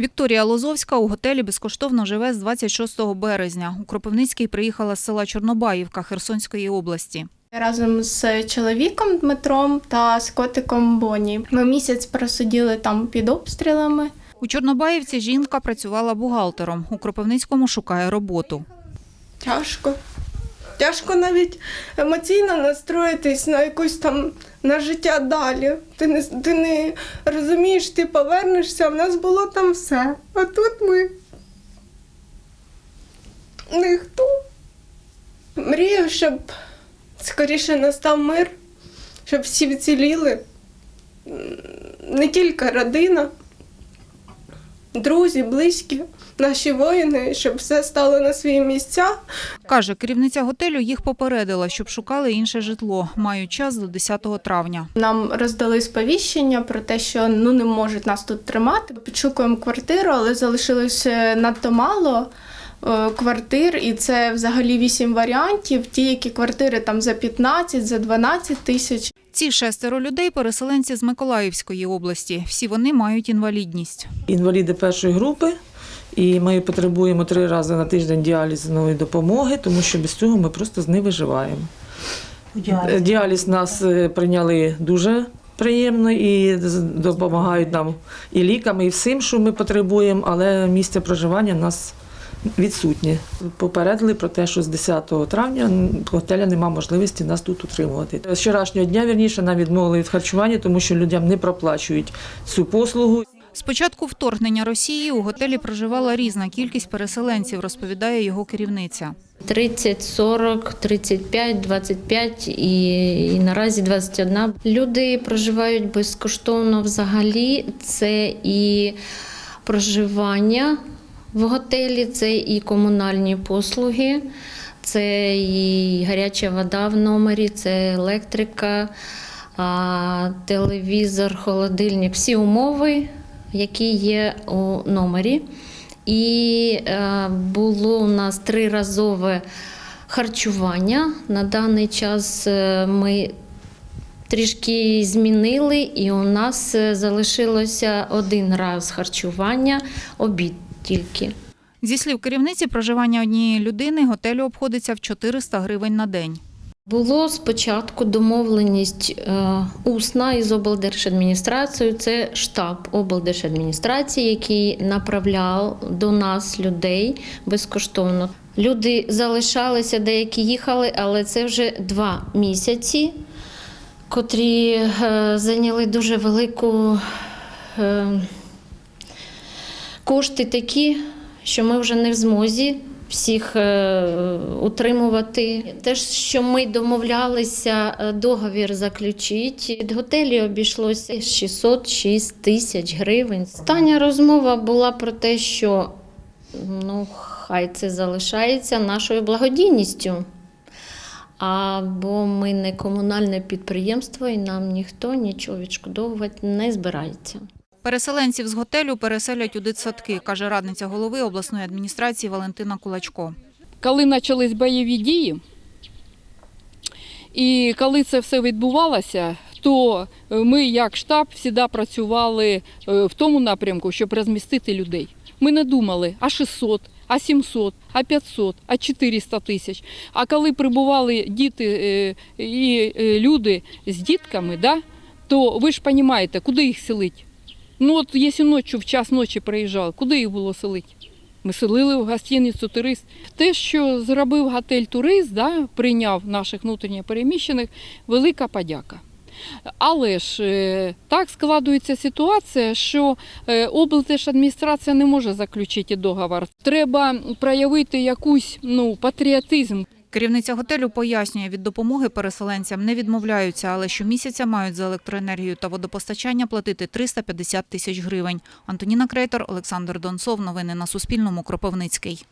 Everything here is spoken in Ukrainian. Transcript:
Вікторія Лозовська у готелі безкоштовно живе з 26 березня. У Кропивницький приїхала з села Чорнобаївка Херсонської області. Разом з чоловіком Дмитром та з котиком Боні. Ми місяць просиділи там під обстрілами. У Чорнобаївці жінка працювала бухгалтером. У Кропивницькому шукає роботу. Тяжко. Тяжко навіть емоційно настроїтись на якусь там на життя далі. Ти не, ти не розумієш, ти повернешся, в нас було там все. А тут ми ніхто. Мрію, щоб скоріше настав мир, щоб всі вціліли. Не тільки родина, друзі, близькі, наші воїни, щоб все стало на свої місця. Каже, керівниця готелю їх попередила, щоб шукали інше житло. Мають час до 10 травня. Нам роздали сповіщення про те, що ну не можуть нас тут тримати. Підшукуємо квартиру, але залишилось надто мало е, квартир, і це взагалі вісім варіантів. Ті, які квартири там за 15, за 12 тисяч. Ці шестеро людей – переселенці з Миколаївської області. Всі вони мають інвалідність. інваліди першої групи, і ми потребуємо три рази на тиждень діалізної допомоги, тому що без цього ми просто не виживаємо. Е, Діаліз нас е, прийняли дуже приємно і з- допомагають нам і ліками, і всім, що ми потребуємо, але місце проживання нас відсутнє. Попередили про те, що з 10 травня готеля немає можливості нас тут утримувати. З вчорашнього дня, вірніше, нам відмовили від харчування, тому що людям не проплачують цю послугу. З початку вторгнення Росії у готелі проживала різна кількість переселенців, розповідає його керівниця. 30, 40, 35, 25 і, і наразі 21. Люди проживають безкоштовно взагалі. Це і проживання в готелі, це і комунальні послуги, це і гаряча вода в номері, це електрика, телевізор, холодильник, всі умови, які є у номері. І е, було у нас триразове харчування. На даний час е, ми трішки змінили, і у нас е, залишилося один раз харчування, обід тільки. Зі слів керівниці, проживання однієї людини готелю обходиться в 400 гривень на день. Було спочатку домовленість е, усна із облдержадміністрацією. Це штаб облдержадміністрації, який направляв до нас людей безкоштовно. Люди залишалися, деякі їхали, але це вже два місяці, котрі е, зайняли дуже велику е, кошти такі, що ми вже не в змозі всіх е, утримувати. Те, що ми домовлялися е, договір заключити, від готелі обійшлося 606 тисяч гривень. Остання розмова була про те, що ну, хай це залишається нашою благодійністю. Або ми не комунальне підприємство, і нам ніхто нічого відшкодовувати не збирається. Переселенців з готелю переселять у дитсадки, каже радниця голови обласної адміністрації Валентина Кулачко. коли почались бойові дії, і коли це все відбувалося, то е, ми, як штаб, завжди працювали е, в тому напрямку, щоб розмістити людей. Ми не думали, а 600, а 700, а 500, а 400 тисяч. А коли прибували діти е, і люди з дітками, да, то ви ж розумієте, куди їх селить? Ну от якщо ночі, в час ночі приїжджали, куди їх було селити? Ми селили в гостиницю турист. Те, що зробив готель Турист, да, прийняв наших внутрішньо переміщених, велика подяка. Але ж е, так складується ситуація, що е, облдержадміністрація не може заключити договор. Треба проявити якусь ну, патріотизм. Керівниця готелю пояснює, від допомоги переселенцям не відмовляються, але щомісяця мають за електроенергію та водопостачання платити 350 тисяч гривень. Антоніна Крейтор, Олександр Донцов. Новини на Суспільному. Кропивницький.